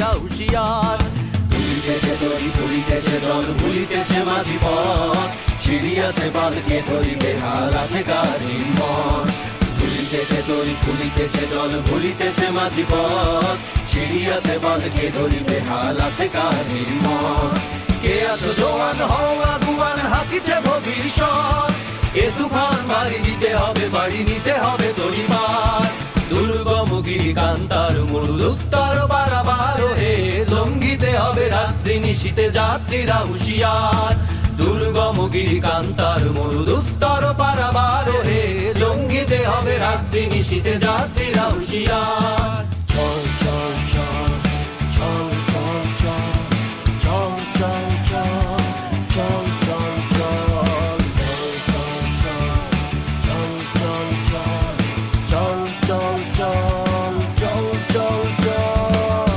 যাত্রীরা হুঁশিয়ার। তুলিতেছে তরি তুলিতেছে জল ভুলিতেছে মাঝি পথ। ছিড়িয়াছে বালকে ধরিবে হাল আছে কারিম মন তুলিতেছে তরি ফুলিতেছে জল ভুলিতেছে মাঝি পথ। ছিড়িয়াছে বালকে ধরিবে হাল আছে কারিম মন কে আছো জোয়ান, হওয়া গুয়ান, হাকিছে ভবিষ্যৎ। এ তুফান, বাড়ি দিতে হবে, বাড়ি নিতে হবে তরিবার দুর্গম গিরি কান্তার লঙ্ঘিতে হবে রাত্রি নিশীতে যাত্রীরা হুশিয়ার। দুর্গম গিরি কান্তার মরুদুস্তর পারাবার হে লঙ্গিতে হবে রাত্রি নিশীতে যাত্রীরা হুঁশিয়ার।